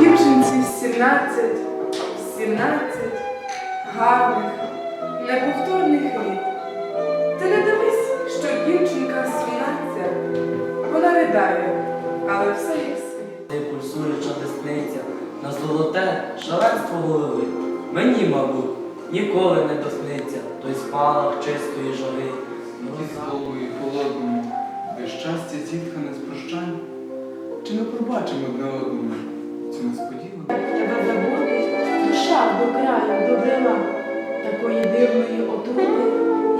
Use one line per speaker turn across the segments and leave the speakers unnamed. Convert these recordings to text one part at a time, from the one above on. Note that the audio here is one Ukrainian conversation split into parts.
дівчинці 17, 17 гарних, неповторних літ. Ти не дивись, що дівчинка свінаться, вона ридає, але все як слід.
Ти пульсуюча десниця на золоте шаленство голови. Мені, мабуть, ніколи не досниться той спалах чистої жари.
Злобою і холодному, без щастя зітхане з прощань. Чи ми пробачимо одне одному цю несподівану?
Тебе заводить душа до краю добрила. Такої дивної отрути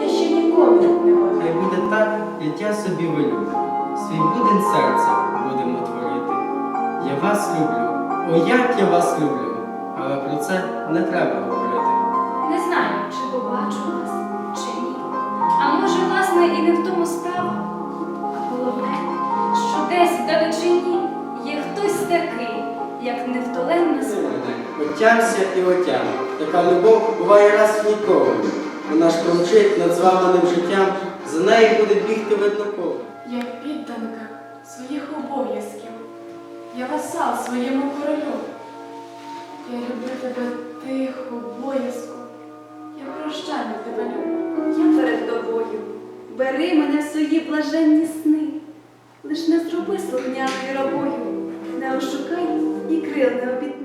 я ще ніколи не бачила.
Хай буде так, як я собі велю. Свій будень серця будемо творити. Я вас люблю, о як я вас люблю. Але про це не треба говорити.
Не знаю, чи побачу вас, чи ні. А може, власне, і не в тому справа.
Отямся і отям. Така любов буває раз ніколи. Вона ж помчить над зламаним життям, за нею буде бігти видно.
Я підданка своїх обов'язків. Я васал своєму королю. Я люблю тебе тихо, боязко. Я прощально тебе люблю.
Я перед тобою. Бери мене в свої блаженні сни. Лиш не зроби слухняною рабою, не ошукай і крил не обітни.